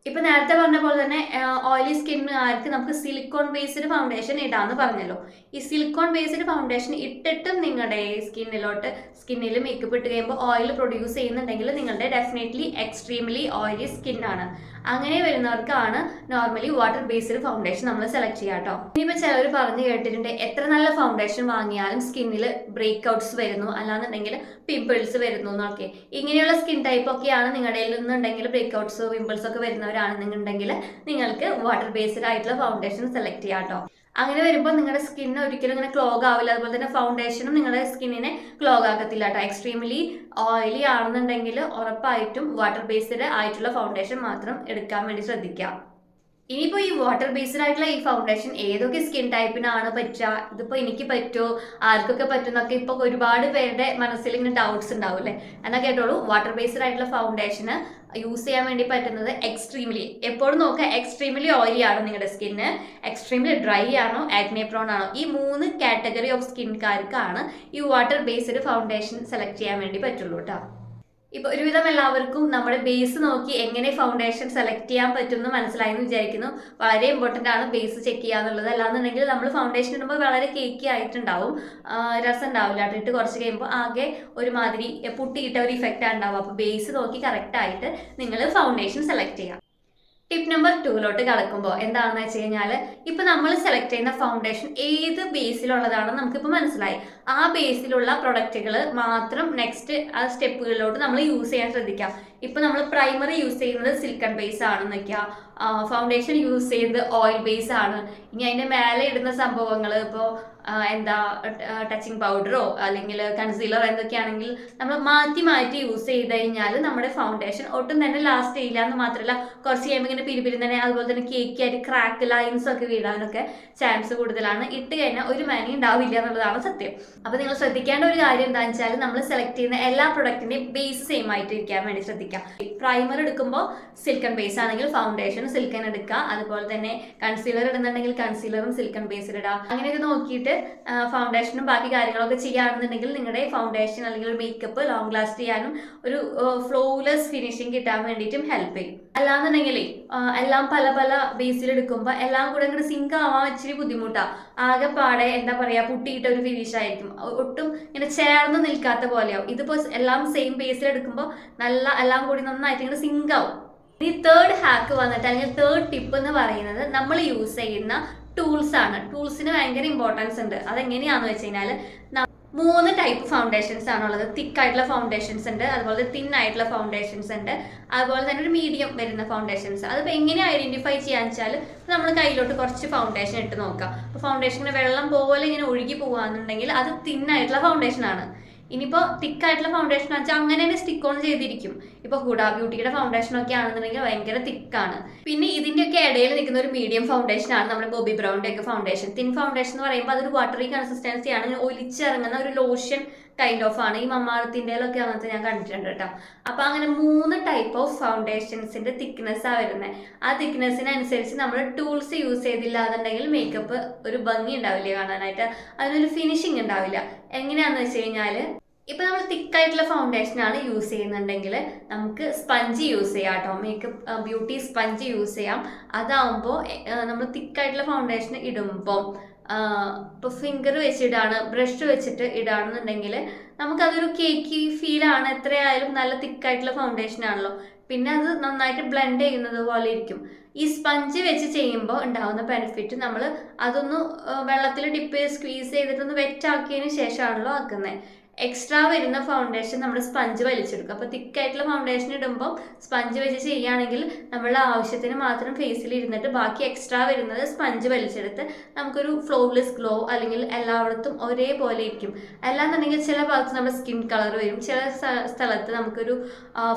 ഇപ്പൊ നേരത്തെ പറഞ്ഞ പോലെ തന്നെ ഓയിലി സ്കിന്നുകാർക്ക് നമുക്ക് സിലിക്കോൺ ബേസ്ഡ് ഫൗണ്ടേഷൻ ഇടാന്ന് പറഞ്ഞല്ലോ. ഈ സിലിക്കോൺ ബേസ്ഡ് ഫൗണ്ടേഷൻ ഇട്ടിട്ടും നിങ്ങളുടെ സ്കിന്നിലോട്ട് സ്കിന്നിൽ മേക്കപ്പ് ഇട്ട് കഴിയുമ്പോൾ ഓയിൽ പ്രൊഡ്യൂസ് ചെയ്യുന്നുണ്ടെങ്കിൽ നിങ്ങളുടെ ഡെഫിനറ്റ്ലി എക്സ്ട്രീംലി ഓയിലി സ്കിന്നാണ് അങ്ങനെ വരുന്നവർക്കാണ് നോർമലി വാട്ടർ ബേസ്ഡ് ഫൗണ്ടേഷൻ നമ്മൾ സെലക്ട് ചെയ്യുക കേട്ടോ ഇനിയിപ്പോൾ ചിലർ പറഞ്ഞു കേട്ടിട്ടുണ്ട് എത്ര നല്ല ഫൗണ്ടേഷൻ വാങ്ങിയാലും സ്കിന്നിൽ ബ്രേക്ക് ഔട്ട്സ് വരുന്നു അല്ലാന്നുണ്ടെങ്കിൽ പിമ്പിൾസ് വരുന്നു എന്നൊക്കെ ഇങ്ങനെയുള്ള സ്കിൻ ടൈപ്പ് ഒക്കെയാണ് നിങ്ങളുടെ നിന്നുണ്ടെങ്കിൽ ബ്രേക്ക് ഔട്ട്സ് പിമ്പിൾസ് ഒക്കെ വരുന്നവരാണെന്നുണ്ടെങ്കിൽ നിങ്ങൾക്ക് വാട്ടർ ബേസ്ഡ് ആയിട്ടുള്ള ഫൗണ്ടേഷൻ സെലക്ട് ചെയ്യാം കേട്ടോ അങ്ങനെ വരുമ്പോൾ നിങ്ങളുടെ സ്കിന്ന് ഒരിക്കലും ഇങ്ങനെ ക്ലോഗ് ആവില്ല. അതുപോലെ തന്നെ ഫൗണ്ടേഷനും നിങ്ങളുടെ സ്കിന്നിനെ ക്ലോഗ് ആക്കത്തില്ല കേട്ടോ എക്സ്ട്രീംലി ഓയിലി ആണെന്നുണ്ടെങ്കിൽ ഉറപ്പായിട്ടും വാട്ടർ ബേസ്ഡ് ആയിട്ടുള്ള ഫൗണ്ടേഷൻ മാത്രം എടുക്കാൻ വേണ്ടി ശ്രദ്ധിക്കാം. ഇനിയിപ്പോൾ ഈ വാട്ടർ ബേസ്ഡ് ആയിട്ടുള്ള ഈ ഫൗണ്ടേഷൻ ഏതൊക്കെ സ്കിൻ ടൈപ്പിനാണ് പറ്റുക ഇതിപ്പോൾ എനിക്ക് പറ്റുമോ ആർക്കൊക്കെ പറ്റുമെന്നൊക്കെ ഇപ്പോൾ ഒരുപാട് പേരുടെ മനസ്സിൽ ഇങ്ങനെ ഡൗട്ട്സ് ഉണ്ടാവും അല്ലേ എന്നാൽ കേട്ടോളൂ. വാട്ടർ ബേസ്ഡ് ആയിട്ടുള്ള ഫൗണ്ടേഷന് യൂസ് ചെയ്യാൻ വേണ്ടി പറ്റുന്നത് എക്സ്ട്രീംലി എപ്പോഴും നോക്കുക എക്സ്ട്രീംലി ഓയിലി ആണോ നിങ്ങളുടെ സ്കിന്ന് എക്സ്ട്രീംലി ഡ്രൈ ആണോ ആക്നെ പ്രോൺ ആണോ? ഈ മൂന്ന് കാറ്റഗറി ഓഫ് സ്കിൻകാർക്കാണ് ഈ വാട്ടർ ബേസ്ഡ് ഫൗണ്ടേഷൻ സെലക്ട് ചെയ്യാൻ വേണ്ടി പറ്റുള്ളൂ കേട്ടോ ഇപ്പൊ ഒരുവിധം എല്ലാവർക്കും നമ്മുടെ ബേസ് നോക്കി എങ്ങനെ ഫൗണ്ടേഷൻ സെലക്ട് ചെയ്യാൻ പറ്റും എന്ന് മനസ്സിലായി എന്ന് വിചാരിക്കുന്നു. വളരെ ഇമ്പോർട്ടന്റ് ആണ് ബേസ് ചെക്ക് ചെയ്യുക എന്നുള്ളത്. അല്ലാന്നുണ്ടെങ്കിൽ നമ്മൾ ഫൗണ്ടേഷൻ ഇടുമ്പോൾ വളരെ കേക്കി ആയിട്ടുണ്ടാവും. രസം ഉണ്ടാവില്ല. ഇട്ട് കുറച്ച് കഴിയുമ്പോൾ ആകെ ഒരുമാതിരി പുട്ടിയിട്ട ഒരു ഇഫക്റ്റ് ആണ് ഉണ്ടാവും അപ്പോൾ ബേസ് നോക്കി കറക്റ്റ് ആയിട്ട് നിങ്ങൾ ഫൗണ്ടേഷൻ സെലക്ട് ചെയ്യാം ടിപ്പ് നമ്പർ ടൂലോട്ട് കടക്കുമ്പോൾ എന്താണെന്ന് വെച്ച് കഴിഞ്ഞാൽ ഇപ്പം നമ്മൾ സെലക്ട് ചെയ്യുന്ന ഫൗണ്ടേഷൻ ഏത് ബേസിലുള്ളതാണെന്ന് നമുക്കിപ്പോൾ മനസ്സിലായി. ആ ബേസിലുള്ള പ്രൊഡക്റ്റുകൾ മാത്രം നെക്സ്റ്റ് ആ സ്റ്റെപ്പുകളിലോട്ട് നമ്മൾ യൂസ് ചെയ്യാൻ ശ്രദ്ധിക്കാം. ഇപ്പം നമ്മൾ പ്രൈമറി യൂസ് ചെയ്യുന്നത് സിലിക്കൺ ബേസ് ആണെന്ന് വയ്ക്കുക ഫൗണ്ടേഷൻ യൂസ് ചെയ്യുന്നത് ഓയിൽ ബേസ് ആണ്. ഇനി അതിന്റെ മേലെ ഇടുന്ന സംഭവങ്ങൾ ഇപ്പോൾ എന്താ ടച്ചിങ് പൗഡറോ അല്ലെങ്കിൽ കൺസീലർ എന്തൊക്കെയാണെങ്കിൽ നമ്മൾ മാറ്റി മാറ്റി യൂസ് ചെയ്ത് കഴിഞ്ഞാൽ നമ്മുടെ ഫൗണ്ടേഷൻ ഒട്ടും തന്നെ ലാസ്റ്റ് ചെയ്യില്ല എന്ന് മാത്രമല്ല കുറച്ച് കഴിയുമ്പോൾ ഇങ്ങനെ പിരിപിരി തന്നെ അതുപോലെ തന്നെ കേക്ക് ആയിട്ട് ക്രാക്ക് ലൈൻസ് ഒക്കെ വീഴാനൊക്കെ ചാൻസ് കൂടുതലാണ്. ഇട്ട് കഴിഞ്ഞാൽ ഒരു മനി ഉണ്ടാവില്ല എന്നുള്ളതാണ് സത്യം. അപ്പോൾ നിങ്ങൾ ശ്രദ്ധിക്കേണ്ട ഒരു കാര്യം എന്താണെന്ന് വെച്ചാൽ നമ്മൾ സെലക്ട് ചെയ്യുന്ന എല്ലാ പ്രൊഡക്റ്റിന്റെയും ബേസ് സെയിം ആയിട്ട് ഇരിക്കാൻ വേണ്ടി ശ്രദ്ധിക്കാം. പ്രൈമർ എടുക്കുമ്പോൾ സിൽക്കൺ ബേസ് ആണെങ്കിൽ ഫൗണ്ടേഷൻ സിൽക്കൺ എടുക്കുക. അതുപോലെ തന്നെ കൺസീലർ ഇടുന്നുണ്ടെങ്കിൽ കൺസീലറും സിൽക്കൺ ബേസിൽ ഇടാം. അങ്ങനെയൊക്കെ നോക്കിയിട്ട് ഫൗണ്ടേഷനും ബാക്കി കാര്യങ്ങളൊക്കെ ചെയ്യുകയാണെന്നുണ്ടെങ്കിൽ നിങ്ങളുടെ ഫൗണ്ടേഷൻ അല്ലെങ്കിൽ മേക്കപ്പ് ലോങ് ലാസ്റ്റ് ചെയ്യാനും ഒരു ഫ്ലോലെസ് ഫിനിഷിങ് കിട്ടാൻ വേണ്ടിയിട്ടും ഹെൽപ്പ് ചെയ്യും. അല്ലാന്നുണ്ടെങ്കിലേ എല്ലാം പല പല ബേസിൽ എടുക്കുമ്പോൾ എല്ലാം കൂടെ ഇങ്ങനെ സിങ്ക് ആവാൻ ഇച്ചിരി ബുദ്ധിമുട്ടാണ് ആകെ പാടെ എന്താ പറയുക പുട്ടിയിട്ട ഒരു ഫിനിഷ് ആയിരിക്കും. ഒട്ടും ഇങ്ങനെ ചേർന്ന് നിൽക്കാത്ത പോലെയാവും. ഇതിപ്പോൾ എല്ലാം സെയിം ബേസിൽ എടുക്കുമ്പോൾ നല്ല എല്ലാം കൂടി നന്നായിട്ട് ഇങ്ങനെ സിങ്ക് ആവും. ഇനി തേർഡ് ഹാക്ക് വന്നിട്ട് അല്ലെങ്കിൽ തേർഡ് ടിപ്പ് എന്ന് പറയുന്നത് നമ്മൾ യൂസ് ചെയ്യുന്ന ടൂൾസ് ആണ്. ടൂൾസിന് ഭയങ്കര ഇമ്പോർട്ടൻസ് ഉണ്ട്. അതെങ്ങനെയാന്ന് വെച്ച് കഴിഞ്ഞാൽ മൂന്ന് ടൈപ്പ് ഫൗണ്ടേഷൻസ് ആണുള്ളത് തിക്ക് ആയിട്ടുള്ള ഫൗണ്ടേഷൻസ് ഉണ്ട് അതുപോലെ തിൻ ആയിട്ടുള്ള ഫൗണ്ടേഷൻസ് ഉണ്ട് അതുപോലെ തന്നെ ഒരു മീഡിയം വരുന്ന ഫൗണ്ടേഷൻസ് അതിപ്പോൾ എങ്ങനെ ഐഡന്റിഫൈ ചെയ്യാന്ന് വെച്ചാൽ നമ്മൾ കയ്യിലോട്ട് കുറച്ച് ഫൗണ്ടേഷൻ ഇട്ട് നോക്കാം. അപ്പോൾ ഫൗണ്ടേഷന് വെള്ളം പോലെ ഇങ്ങനെ ഒഴുകി പോകുകയാണെന്നുണ്ടെങ്കിൽ അത് തിൻ ആയിട്ടുള്ള ഫൗണ്ടേഷൻ ആണ്. ഇനിയിപ്പോൾ തിക്കായിട്ടുള്ള ഫൗണ്ടേഷൻ വെച്ചാൽ അങ്ങനെ തന്നെ സ്റ്റിക്ക് ഓൺ ചെയ്തിരിക്കും. ഇപ്പോൾ ഹുഡ ബ്യൂട്ടിയുടെ ഫൗണ്ടേഷൻ ഒക്കെ ആണെന്നുണ്ടെങ്കിൽ ഭയങ്കര തിക്കാണ്. പിന്നെ ഇതിന്റെയൊക്കെ ഇടയിൽ നിൽക്കുന്ന ഒരു മീഡിയം ഫൗണ്ടേഷൻ ആണ് നമ്മുടെ ബോബി ബ്രൗണിന്റെ ഒക്കെ ഫൗണ്ടേഷൻ തിൻ ഫൗണ്ടേഷൻ എന്ന് പറയുമ്പോൾ അതൊരു വാട്ടറി കൺസിസ്റ്റൻസി ആണ്. ഒലിച്ചിറങ്ങുന്ന ഒരു ലോഷൻ കൈൻഡ് ഓഫ് ആണ്. ഈ മമ്മാളത്തിന്റെയിലൊക്കെ അങ്ങനത്തെ ഞാൻ കണ്ടിട്ടുണ്ട് കേട്ടോ. അപ്പോൾ അങ്ങനെ മൂന്ന് ടൈപ്പ് ഓഫ് ഫൗണ്ടേഷൻസിന്റെ തിക്നെസ്സാണ് വരുന്നത് ആ തിക്നെസ്സിനനുസരിച്ച് നമ്മൾ ടൂൾസ് യൂസ് ചെയ്തില്ല എന്നുണ്ടെങ്കിൽ മേക്കപ്പ് ഒരു ഭംഗി ഉണ്ടാവില്ല കാണാനായിട്ട്. അതിനൊരു ഫിനിഷിങ് ഉണ്ടാവില്ല. എങ്ങനെയാണെന്ന് വെച്ച് കഴിഞ്ഞാൽ ഇപ്പൊ നമ്മൾ തിക്കായിട്ടുള്ള ഫൗണ്ടേഷൻ ആണ് യൂസ് ചെയ്യുന്നുണ്ടെങ്കിൽ നമുക്ക് സ്പഞ്ച് യൂസ് ചെയ്യാം കേട്ടോ. മേക്കപ്പ് ബ്യൂട്ടി സ്പഞ്ച് യൂസ് ചെയ്യാം. അതാവുമ്പോൾ നമ്മൾ തിക്കായിട്ടുള്ള ഫൗണ്ടേഷൻ ഇടുമ്പം ഇപ്പോൾ ഫിംഗർ വെച്ചിടാണ് ബ്രഷ് വെച്ചിട്ട് ഇടാണെന്നുണ്ടെങ്കിൽ നമുക്കതൊരു കേക്കി ഫീലാണ് എത്രയായാലും നല്ല തിക്കായിട്ടുള്ള ഫൗണ്ടേഷൻ ആണല്ലോ. പിന്നെ അത് നന്നായിട്ട് ബ്ലെൻഡ് ചെയ്യുന്നത് പോലെ ഇരിക്കും. ഈ സ്പഞ്ച് വെച്ച് ചെയ്യുമ്പോൾ ഉണ്ടാകുന്ന ബെനിഫിറ്റ് നമ്മൾ അതൊന്ന് വെള്ളത്തിൽ ഡിപ്പ് ചെയ്ത് സ്ക്വീസ് ചെയ്തിട്ടൊന്ന് വെറ്റാക്കിയതിന് ശേഷമാണല്ലോ ആക്കുന്നത്. എക്സ്ട്രാ വരുന്ന ഫൗണ്ടേഷൻ നമ്മൾ സ്പഞ്ച് വലിച്ചെടുക്കും. അപ്പോൾ തിക്കായിട്ടുള്ള ഫൗണ്ടേഷൻ ഇടുമ്പോൾ സ്പഞ്ച് വെച്ച് ചെയ്യുകയാണെങ്കിൽ നമ്മൾ ആവശ്യത്തിന് മാത്രം ഫേസിൽ ഇരുന്നിട്ട് ബാക്കി എക്സ്ട്രാ വരുന്നത് സ്പഞ്ച് വലിച്ചെടുത്ത് നമുക്കൊരു ഫ്ലോലെസ് ഗ്ലോ അല്ലെങ്കിൽ എല്ലായിടത്തും ഒരേപോലെ ഇരിക്കും. അല്ലാന്നുണ്ടെങ്കിൽ ചില ഭാഗത്ത് നമ്മുടെ സ്കിൻ കളർ വരും. ചില സ്ഥലത്ത് നമുക്കൊരു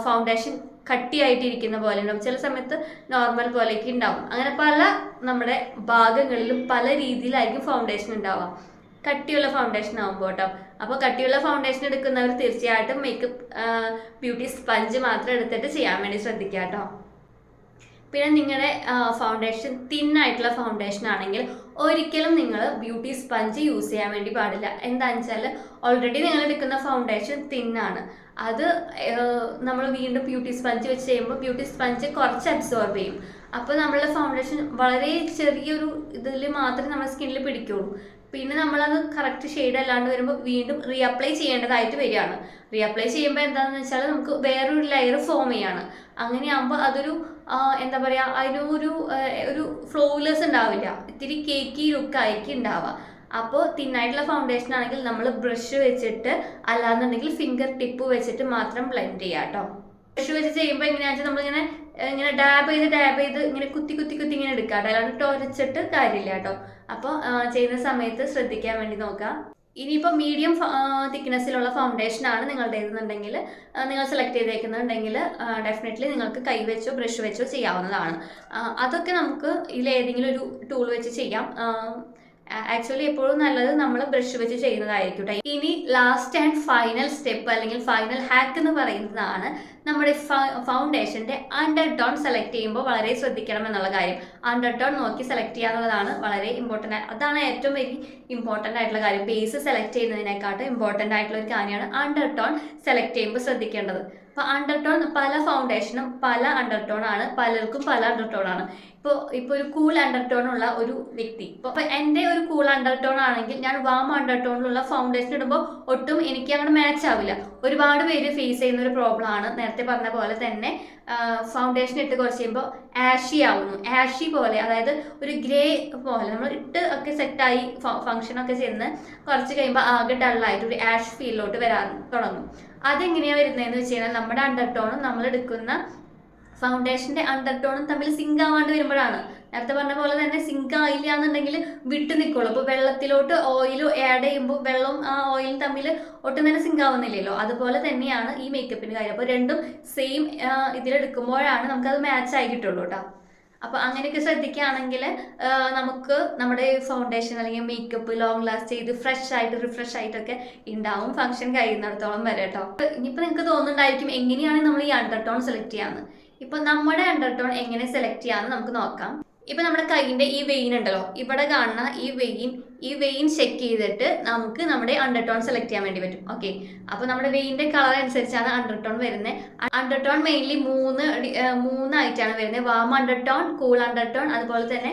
ഫൗണ്ടേഷൻ കട്ടിയായിട്ടിരിക്കുന്ന പോലെ ഉണ്ടാവും. ചില സമയത്ത് നോർമൽ പോലെയൊക്കെ ഉണ്ടാവും. അങ്ങനെ പല നമ്മുടെ ഭാഗങ്ങളിലും പല രീതിയിലായിരിക്കും ഫൗണ്ടേഷൻ ഉണ്ടാവുക. കട്ടിയുള്ള ഫൗണ്ടേഷൻ ആകുമ്പോൾ കേട്ടോ. അപ്പോൾ കട്ടിയുള്ള ഫൗണ്ടേഷൻ എടുക്കുന്നവർ തീർച്ചയായിട്ടും മേക്കപ്പ് ബ്യൂട്ടി സ്പഞ്ച് മാത്രം എടുത്തിട്ട് ചെയ്യാൻ വേണ്ടി ശ്രദ്ധിക്കുക കേട്ടോ. പിന്നെ നിങ്ങളുടെ ഫൗണ്ടേഷൻ തിൻ ആയിട്ടുള്ള ഫൗണ്ടേഷൻ ആണെങ്കിൽ ഒരിക്കലും നിങ്ങൾ ബ്യൂട്ടി സ്പഞ്ച് യൂസ് ചെയ്യാൻ വേണ്ടി പാടില്ല. എന്താണെന്ന് വെച്ചാൽ ഓൾറെഡി നിങ്ങൾ എടുക്കുന്ന ഫൗണ്ടേഷൻ തിൻ ആണ്. അത് നമ്മൾ വീണ്ടും ബ്യൂട്ടി സ്പഞ്ച് വെച്ച് ചെയ്യുമ്പോൾ ബ്യൂട്ടി സ്പഞ്ച് കുറച്ച് അബ്സോർബ് ചെയ്യും. അപ്പോൾ നമ്മളുടെ ഫൗണ്ടേഷൻ വളരെ ചെറിയൊരു ഇതിൽ മാത്രമേ നമ്മുടെ സ്കിന്നിൽ പിടിക്കുള്ളൂ. പിന്നെ നമ്മളത് കറക്റ്റ് ഷെയ്ഡ് അല്ലാണ്ട് വരുമ്പോൾ വീണ്ടും റീഅപ്ലൈ ചെയ്യേണ്ടതായിട്ട് വരികയാണ്. റീഅപ്ലൈ ചെയ്യുമ്പോൾ എന്താണെന്ന് വെച്ചാൽ നമുക്ക് വേറൊരു ലെയർ ഫോം ചെയ്യാണ്. അങ്ങനെയാകുമ്പോൾ അതൊരു എന്താ പറയുക അതിനൊരു ഒരു ഫ്ലോലെസ് ഉണ്ടാവില്ല. ഇത്തിരി കേക്കി ലുക്കായിരിക്കും ഉണ്ടാവുക. അപ്പോൾ തിന്നായിട്ടുള്ള ഫൗണ്ടേഷൻ ആണെങ്കിൽ നമ്മൾ ബ്രഷ് വെച്ചിട്ട് അല്ലാന്നുണ്ടെങ്കിൽ ഫിംഗർ ടിപ്പ് വെച്ചിട്ട് മാത്രം ബ്ലെൻഡ് ചെയ്യാം കേട്ടോ. ബ്രഷ് വെച്ച് ചെയ്യുമ്പോൾ എങ്ങനെയാണെന്ന് നമ്മളിങ്ങനെ ഇങ്ങനെ ഡാബ് ചെയ്ത് ഡാബ് ചെയ്ത് ഇങ്ങനെ കുത്തി കുത്തി കുത്തി ഇങ്ങനെ എടുക്കാം കേട്ടോ അല്ലാണ്ട് ടൊരച്ചിട്ട് കാര്യമില്ല കേട്ടോ. അപ്പോൾ ചെയ്യുന്ന സമയത്ത് ശ്രദ്ധിക്കാൻ വേണ്ടി നോക്കാം. ഇനിയിപ്പോൾ മീഡിയം തിക്നെസ്സിലുള്ള ഫൗണ്ടേഷൻ ആണ് നിങ്ങളുടേതെന്നുണ്ടെങ്കിൽ നിങ്ങൾ സെലക്ട് ചെയ്തേക്കുന്നുണ്ടെങ്കിൽ ഡെഫിനറ്റ്ലി നിങ്ങൾക്ക് കൈ വെച്ചോ ബ്രഷ് വെച്ചോ ചെയ്യാവുന്നതാണ്. അതൊക്കെ നമുക്ക് ഇതിലേതെങ്കിലും ഒരു ടൂൾ വെച്ച് ചെയ്യാം. ആക്ച്വലി എപ്പോഴും നല്ലത് നമ്മൾ ബ്രഷ് വെച്ച് ചെയ്യുന്നതായിരിക്കും ട്ടോ. ഇനി ലാസ്റ്റ് ആൻഡ് ഫൈനൽ സ്റ്റെപ്പ് അല്ലെങ്കിൽ ഫൈനൽ ഹാക്ക് എന്ന് പറയുന്നതാണ് നമ്മുടെ ഫൗണ്ടേഷന്റെ അണ്ടർ ടോൺ സെലക്ട് ചെയ്യുമ്പോൾ വളരെ ശ്രദ്ധിക്കണം എന്നുള്ള കാര്യം. അണ്ടർ ടോൺ നോക്കി സെലക്ട് ചെയ്യുക എന്നുള്ളതാണ് വളരെ ഇമ്പോർട്ടന്റ് അതാണ് ഏറ്റവും വലിയ ഇമ്പോർട്ടന്റ് ആയിട്ടുള്ള കാര്യം. ബേസ് സെലക്ട് ചെയ്യുന്നതിനെക്കാട്ടും ഇമ്പോർട്ടന്റ് ആയിട്ടുള്ള ഒരു കാര്യമാണ് അണ്ടർ ടോൺ സെലക്ട് ചെയ്യുമ്പോൾ ശ്രദ്ധിക്കേണ്ടത്. അപ്പോൾ അണ്ടർ ടോൺ പല ഫൗണ്ടേഷനും പല അണ്ടർ ടോൺ ആണ്. പലർക്കും പല അണ്ടർ ടോൺ ആണ്. ഇപ്പോൾ ഇപ്പോൾ ഒരു കൂൾ അണ്ടർടോൺ ഉള്ള ഒരു വ്യക്തി. ഇപ്പോൾ എന്റെ ഒരു കൂൾ അണ്ടർടോൺ ആണെങ്കിൽ ഞാൻ വാം അണ്ടർടോണിലുള്ള ഫൗണ്ടേഷൻ ഇടുമ്പോൾ ഒട്ടും എനിക്ക് അങ്ങോട്ട് മാച്ച് ആവില്ല. ഒരുപാട് പേര് ഫേസ് ചെയ്യുന്ന ഒരു പ്രോബ്ലം ആണ്. നേരത്തെ പറഞ്ഞ പോലെ തന്നെ ഫൗണ്ടേഷൻ ഇട്ട് കുറച്ച് കഴിയുമ്പോൾ ആഷി ആവുന്നു. ആഷി പോലെ അതായത് ഒരു ഗ്രേ പോലെ. നമ്മൾ ഇട്ട് ഒക്കെ സെറ്റായി ഫങ്ഷൻ ഒക്കെ ചെന്ന് കുറച്ച് കഴിയുമ്പോൾ ആകെ ഡള്ളായിട്ട് ഒരു ആഷ് ഫീലിലോട്ട് വരാൻ തുടങ്ങും. അതെങ്ങനെയാണ് വരുന്നതെന്ന് വെച്ച് കഴിഞ്ഞാൽ നമ്മുടെ അണ്ടർ ടോണും നമ്മൾ എടുക്കുന്ന ഫൗണ്ടേഷന്റെ അണ്ടർ ടോണും തമ്മിൽ സിങ്ക് ആവാണ്ട് വരുമ്പോഴാണ്. നേരത്തെ പറഞ്ഞ പോലെ തന്നെ സിങ്ക് ആയില്ല എന്നുണ്ടെങ്കിൽ വിട്ടു നിൽക്കുള്ളൂ അപ്പോൾ വെള്ളത്തിലോട്ട് ഓയിലും ആഡ് ചെയ്യുമ്പോൾ വെള്ളവും ആ ഓയിലും തമ്മിൽ ഒട്ടും തന്നെ സിങ്ക് ആവുന്നില്ലല്ലോ. അതുപോലെ തന്നെയാണ് ഈ മേക്കപ്പിന്റെ കാര്യം. അപ്പോൾ രണ്ടും സെയിം ഇതിലെടുക്കുമ്പോഴാണ് നമുക്കത് മാച്ച് ആയി കിട്ടുള്ളൂ കേട്ടോ അപ്പോൾ അങ്ങനെയൊക്കെ ശ്രദ്ധിക്കുകയാണെങ്കിൽ നമുക്ക് നമ്മുടെ ഫൗണ്ടേഷൻ അല്ലെങ്കിൽ മേക്കപ്പ് ലോങ് ലാസ്റ്റ് ചെയ്ത് ഫ്രഷ് ആയിട്ട് റിഫ്രഷ് ആയിട്ടൊക്കെ ഉണ്ടാവും ഫംഗ്ഷൻ കഴിയുന്നിടത്തോളം വരെ കേട്ടോ ഇനിയിപ്പോൾ നിങ്ങൾക്ക് തോന്നുന്നുണ്ടായിരിക്കും എങ്ങനെയാണ് നമ്മൾ ഈ അണ്ടർ ടോൺ സെലക്ട് ചെയ്യാന്ന്. ഇപ്പൊ നമ്മുടെ അണ്ടർടോൺ എങ്ങനെ സെലക്ട് ചെയ്യാന്ന് നമുക്ക് നോക്കാം. ഇപ്പൊ നമ്മുടെ കൈയിന്റെ ഈ വെയിൻ ഉണ്ടല്ലോ ഇവിടെ കാണുന്ന ഈ വെയിൻ ഈ വെയിൻ ചെക്ക് ചെയ്തിട്ട് നമുക്ക് നമ്മുടെ അണ്ടർടോൺ സെലക്ട് ചെയ്യാൻ വേണ്ടി പറ്റും. ഓക്കെ അപ്പൊ നമ്മുടെ വെയിന്റെ കളർ അനുസരിച്ചാണ് അണ്ടർടോൺ വരുന്നത് അണ്ടർടോൺ മെയിൻലി മൂന്ന് മൂന്നായിട്ടാണ് വരുന്നത് വാം അണ്ടർടോൺ കൂൾ അണ്ടർടോൺ അതുപോലെ തന്നെ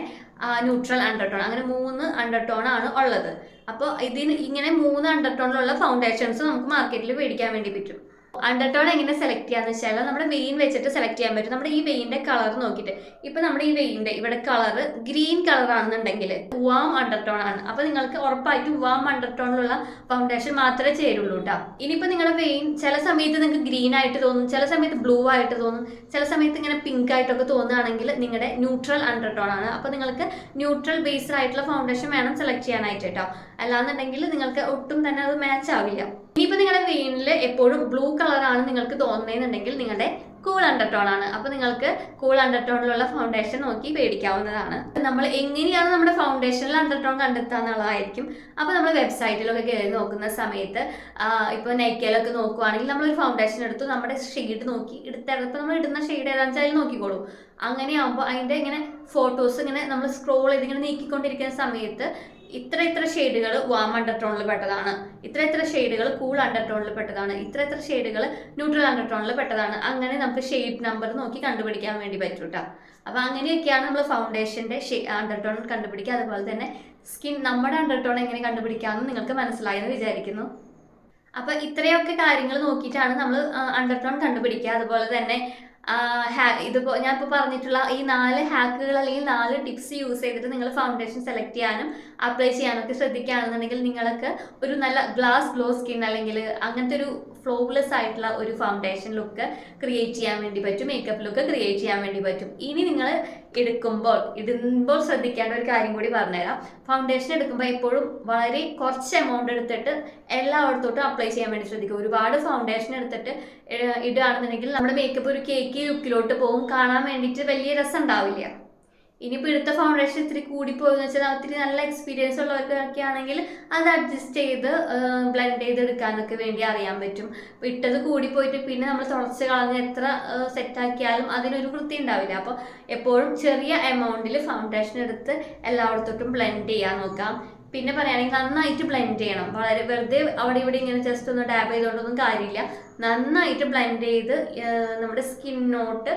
ന്യൂട്രൽ അണ്ടർടോൺ അങ്ങനെ മൂന്ന് അണ്ടർടോൺ ആണ് ഉള്ളത്. അപ്പോൾ ഇതിന് ഇങ്ങനെ മൂന്ന് അണ്ടർ ടോണിലുള്ള ഫൗണ്ടേഷൻസ് നമുക്ക് മാർക്കറ്റിൽ മേടിക്കാൻ വേണ്ടി പറ്റും. അണ്ടർ ടോൺ എങ്ങനെ സെലക്ട് ചെയ്യാന്ന് വെച്ചാൽ നമ്മുടെ വെയിൻ വെച്ചിട്ട് സെലക്ട് ചെയ്യാൻ പറ്റും. നമ്മുടെ ഈ വെയിന്റെ കളർ നോക്കിയിട്ട്. ഇപ്പൊ നമ്മുടെ ഈ വെയിന്റെ ഇവിടെ കളർ ഗ്രീൻ കളർ ആണെന്നുണ്ടെങ്കിൽ വാം അണ്ടർടോൺ ആണ്. അപ്പൊ നിങ്ങൾക്ക് ഉറപ്പായിട്ടും വാം അണ്ടർടോണിലുള്ള ഫൗണ്ടേഷൻ മാത്രമേ ചേരുള്ളൂ കേട്ടോ ഇനിയിപ്പോ നിങ്ങളുടെ വെയിൻ ചില സമയത്ത് നിങ്ങൾക്ക് ഗ്രീൻ ആയിട്ട് തോന്നും ചില സമയത്ത് ബ്ലൂ ആയിട്ട് തോന്നും ചില സമയത്ത് ഇങ്ങനെ പിങ്ക് ആയിട്ടൊക്കെ തോന്നുകയാണെങ്കിൽ നിങ്ങളുടെ ന്യൂട്രൽ അണ്ടർടോൺ ആണ്. അപ്പൊ നിങ്ങൾക്ക് ന്യൂട്രൽ ബേസ്ഡ് ആയിട്ടുള്ള ഫൗണ്ടേഷൻ വേണം സെലക്ട് ചെയ്യാനായിട്ട് കേട്ടോ അല്ലാന്നുണ്ടെങ്കിൽ നിങ്ങൾക്ക് ഒട്ടും തന്നെ അത് മാച്ച് ആവില്ല. ഇനിയിപ്പോൾ നിങ്ങളുടെ വെയിനിൽ എപ്പോഴും ബ്ലൂ കളറാണ് നിങ്ങൾക്ക് തോന്നുന്നതെന്നുണ്ടെങ്കിൽ നിങ്ങളുടെ കൂൾ അണ്ടർടോൺ ആണ്. അപ്പോൾ നിങ്ങൾക്ക് കൂൾ അണ്ടർടോണിലുള്ള ഫൗണ്ടേഷൻ നോക്കി പേടിക്കാവുന്നതാണ്. നമ്മൾ എങ്ങനെയാണ് നമ്മുടെ ഫൗണ്ടേഷനിൽ അണ്ടർടോൺ കണ്ടെത്തുക എന്നുള്ളതായിരിക്കും. അപ്പോൾ നമ്മൾ വെബ്സൈറ്റിലൊക്കെ കയറി നോക്കുന്ന സമയത്ത് ഇപ്പോൾ നെയ്ക്കലൊക്കെ നോക്കുവാണെങ്കിൽ നമ്മളൊരു ഫൗണ്ടേഷൻ എടുത്തു നമ്മുടെ ഷെയ്ഡ് നോക്കി എടുത്തിടത്ത് നമ്മൾ ഇടുന്ന ഷെയ്ഡ് ഏതാണെന്ന് വെച്ചാൽ നോക്കിക്കോളൂ. അങ്ങനെയാകുമ്പോൾ അതിന്റെ ഇങ്ങനെ ഫോട്ടോസ് ഇങ്ങനെ നമ്മൾ സ്ക്രോൾ ചെയ്ത് ഇങ്ങനെ നീക്കിക്കൊണ്ടിരിക്കുന്ന സമയത്ത് ഇത്ര ഇത്ര ഷെയ്ഡുകൾ വാം അണ്ടർടോണിൽ പെട്ടതാണ്. ഇത്ര ഇത്ര ഷെയ്ഡുകൾ കൂൾ അണ്ടർടോണിൽ പെട്ടതാണ്. ഇത്ര ഇത്ര ഷെയ്ഡുകൾ ന്യൂട്രൽ അണ്ടർടോണിൽ പെട്ടതാണ്. അങ്ങനെ നമുക്ക് ഷെയ്ഡ് നമ്പർ നോക്കി കണ്ടുപിടിക്കാൻ വേണ്ടി പറ്റും കേട്ടോ അപ്പോൾ അങ്ങനെയൊക്കെയാണ് നമ്മൾ ഫൗണ്ടേഷന്റെ അണ്ടർടോൺ കണ്ടുപിടിക്കുക. അതുപോലെ തന്നെ സ്കിൻ നമ്മുടെ അണ്ടർടോൺ എങ്ങനെ കണ്ടുപിടിക്കാമെന്ന് നിങ്ങൾക്ക് മനസ്സിലായെന്ന് വിചാരിക്കുന്നു. അപ്പോൾ ഇത്രയൊക്കെ കാര്യങ്ങൾ നോക്കിയിട്ടാണ് നമ്മൾ അണ്ടർടോൺ കണ്ടുപിടിക്കുക. അതുപോലെ തന്നെ ഇതിപ്പോൾ ഞാൻ ഇപ്പോൾ പറഞ്ഞിട്ടുള്ള ഈ നാല് ഹാക്കുകൾ അല്ലെങ്കിൽ നാല് ടിപ്സ് യൂസ് ചെയ്തിട്ട് നിങ്ങൾ ഫൗണ്ടേഷൻ സെലക്ട് ചെയ്യാനും അപ്ലൈ ചെയ്യാനൊക്കെ ശ്രദ്ധിക്കുകയാണെന്നുണ്ടെങ്കിൽ നിങ്ങൾക്ക് ഒരു നല്ല ഗ്ലാസ് ഗ്ലോ സ്കിൻ അല്ലെങ്കിൽ അങ്ങനത്തെ ഒരു ഫ്ലോലെസ് ആയിട്ടുള്ള ഒരു ഫൗണ്ടേഷൻ ലുക്ക് ക്രിയേറ്റ് ചെയ്യാൻ വേണ്ടി പറ്റും മേക്കപ്പ് ലുക്ക് ക്രിയേറ്റ് ചെയ്യാൻ വേണ്ടി പറ്റും. ഇനി നിങ്ങൾ എടുക്കുമ്പോൾ ഇടുമ്പോൾ ശ്രദ്ധിക്കേണ്ട ഒരു കാര്യം കൂടി പറഞ്ഞുതരാം. ഫൗണ്ടേഷൻ എടുക്കുമ്പോൾ എപ്പോഴും വളരെ കുറച്ച് എമൗണ്ട് എടുത്തിട്ട് എല്ലായിടത്തോട്ടും അപ്ലൈ ചെയ്യാൻ വേണ്ടി ശ്രദ്ധിക്കുക. ഒരുപാട് ഫൗണ്ടേഷൻ എടുത്തിട്ട് ഇട- ഇടുകയാണെന്നുണ്ടെങ്കിൽ നമ്മുടെ മേക്കപ്പ് ഒരു കേക്ക് ലുക്കിലോട്ട് പോകും. കാണാൻ വേണ്ടിയിട്ട് വലിയ രസം ഉണ്ടാവില്ല. ഇനിയിപ്പോൾ എടുത്ത ഫൗണ്ടേഷൻ ഇത്തിരി കൂടിപ്പോയെന്ന് വെച്ചാൽ ഒത്തിരി നല്ല എക്സ്പീരിയൻസ് ഉള്ളവർക്കൊക്കെ ആണെങ്കിൽ അത് അഡ്ജസ്റ്റ് ചെയ്ത് ബ്ലെൻഡ് ചെയ്തെടുക്കാനൊക്കെ വേണ്ടി അറിയാൻ പറ്റും. ഇപ്പൊ ഇട്ടത് കൂടിപ്പോയിട്ട് പിന്നെ നമ്മൾ തുടച്ച് കളഞ്ഞ് എത്ര സെറ്റാക്കിയാലും അതിനൊരു വൃത്തി ഉണ്ടാവില്ല. അപ്പോൾ എപ്പോഴും ചെറിയ എമൗണ്ടിൽ ഫൗണ്ടേഷൻ എടുത്ത് എല്ലായിടത്തോട്ടും ബ്ലെൻഡ് ചെയ്യാൻ നോക്കാം. പിന്നെ പറയുകയാണെങ്കിൽ നന്നായിട്ട് ബ്ലെൻഡ് ചെയ്യണം. വളരെ വെറുതെ അവിടെ ഇവിടെ ഇങ്ങനെ ജസ്റ്റ് ഒന്ന് ടാപ്പ് ചെയ്തുകൊണ്ടൊന്നും കാര്യമില്ല. നന്നായിട്ട് ബ്ലെൻഡ് ചെയ്ത് നമ്മുടെ സ്കിന്നോട്ട്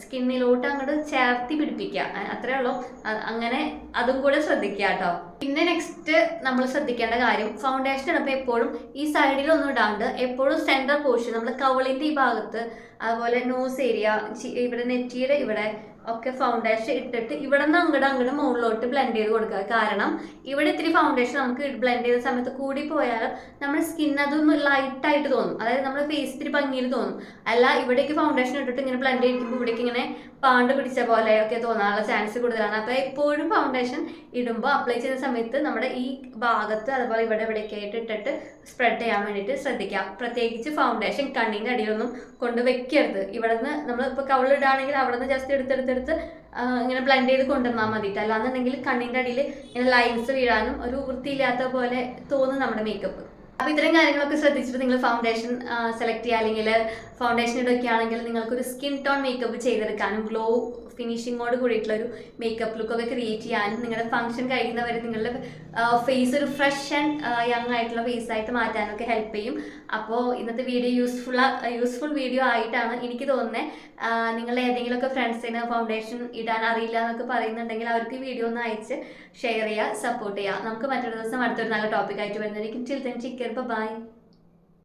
സ്കിന്നിലോട്ട് അങ്ങോട്ട് ചേർത്തി പിടിപ്പിക്കുക അത്രേ ഉള്ളൂ. അങ്ങനെ അതും കൂടെ ശ്രദ്ധിക്കുക കേട്ടോ. പിന്നെ നെക്സ്റ്റ് നമ്മൾ ശ്രദ്ധിക്കേണ്ട കാര്യം ഫൗണ്ടേഷൻ ഇടുമ്പോൾ എപ്പോഴും ഈ സൈഡിലൊന്നും ഇടാണ്ട് എപ്പോഴും സെന്റർ പോർഷൻ നമ്മൾ കവളിന്റെ ഈ ഭാഗത്ത് അതുപോലെ നോസ് ഏരിയ ഇവിടെ നെറ്റിയുടെ ഇവിടെ ഒക്കെ ഫൗണ്ടേഷൻ ഇട്ടിട്ട് ഇവിടെ നിന്ന് അങ്ങോട്ട് അങ്ങോട്ട് മുകളിലോട്ട് ബ്ലെൻഡ് ചെയ്ത് കൊടുക്കുക. കാരണം ഇവിടെ ഇത്തിരി ഫൗണ്ടേഷൻ നമുക്ക് ബ്ലെൻഡ് ചെയ്ത സമയത്ത് കൂടി പോയാൽ നമ്മുടെ സ്കിൻ അതൊന്ന് ലൈറ്റായിട്ട് തോന്നും. അതായത് നമ്മുടെ ഫേസ് ഇത്തിരി ഭംഗിയിൽ തോന്നും. അല്ല ഇവിടേക്ക് ഫൗണ്ടേഷൻ ഇട്ടിട്ട് ഇങ്ങനെ ബ്ലെൻഡ് ചെയ്തിരിക്കുമ്പോൾ ഇവിടേക്ക് ഇങ്ങനെ പാണ്ട് പിടിച്ച പോലെ ഒക്കെ തോന്നാനുള്ള ചാൻസ് കൂടുതലാണ്. അപ്പോൾ എപ്പോഴും ഫൗണ്ടേഷൻ ഇടുമ്പോൾ അപ്ലൈ ചെയ്യുന്ന സമയത്ത് നമ്മുടെ ഈ ഭാഗത്ത് അതുപോലെ ഇവിടെ ഇവിടേക്ക് ആയിട്ട് ഇട്ടിട്ട് സ്പ്രെഡ് ചെയ്യാൻ വേണ്ടിയിട്ട് ശ്രദ്ധിക്കുക. പ്രത്യേകിച്ച് ഫൗണ്ടേഷൻ കണ്ണിന്റെ അടിയിലൊന്നും കൊണ്ട് വെക്കരുത്. ഇവിടെ നിന്ന് നമ്മൾ ഇപ്പോൾ കവളിടുകയാണെങ്കിൽ അവിടെ നിന്ന് ജസ്റ്റ് എടുത്തെടുത്തെടുത്ത് ആ, ഇങ്ങനെ ബ്ലെൻഡ് ചെയ്ത് കൊണ്ടുവന്നാൽ മതിയിട്ട് അല്ലാന്നുണ്ടെങ്കിൽ കണ്ണിന്റെ അടിയിൽ ഇങ്ങനെ ലൈൻസ് വീഴാനും ഒരു വൃത്തിയില്ലാത്ത പോലെ തോന്നും നമ്മുടെ മേക്കപ്പ് അപ്പോൾ ഇത്രയും കാര്യങ്ങളൊക്കെ ശ്രദ്ധിച്ചിട്ട് നിങ്ങൾ ഫൗണ്ടേഷൻ സെലക്ട് ചെയ്യുക. അല്ലെങ്കിൽ ഫൗണ്ടേഷൻ ഇടുകയാണെങ്കിൽ നിങ്ങൾക്കൊരു സ്കിൻ ടോൺ മേക്കപ്പ് ചെയ്തെടുക്കാനും ഗ്ലോ ഫിനിഷിങ്ങോട് കൂടിയിട്ടുള്ള ഒരു മേക്കപ്പ് ലുക്കൊക്കെ ക്രിയേറ്റ് ചെയ്യാനും നിങ്ങളുടെ ഫംഗ്ഷൻ കഴിയുന്നവരെ നിങ്ങളുടെ ഫേസ് ഒരു ഫ്രഷ് ആൻഡ് യങ് ആയിട്ടുള്ള ഫേസ് ആയിട്ട് മാറ്റാനൊക്കെ ഹെൽപ്പ് ചെയ്യും. അപ്പോൾ ഇന്നത്തെ വീഡിയോ യൂസ്ഫുൾ യൂസ്ഫുൾ വീഡിയോ ആയിട്ടാണ് എനിക്ക് തോന്നുന്നത് നിങ്ങൾ ഏതെങ്കിലുമൊക്കെ ഫ്രണ്ട്സിന് ഫൗണ്ടേഷൻ ഇടാൻ അറിയില്ല എന്നൊക്കെ പറയുന്നുണ്ടെങ്കിൽ അവർക്ക് ഈ വീഡിയോ ഒന്ന് അയച്ച് ഷെയർ ചെയ്യുക സപ്പോർട്ട് ചെയ്യുക. നമുക്ക് മറ്റൊരു ദിവസം അടുത്തൊരു നല്ല ടോപ്പിക് ആയിട്ട് വരുന്നതായിരിക്കും. Children ചിക്കർ by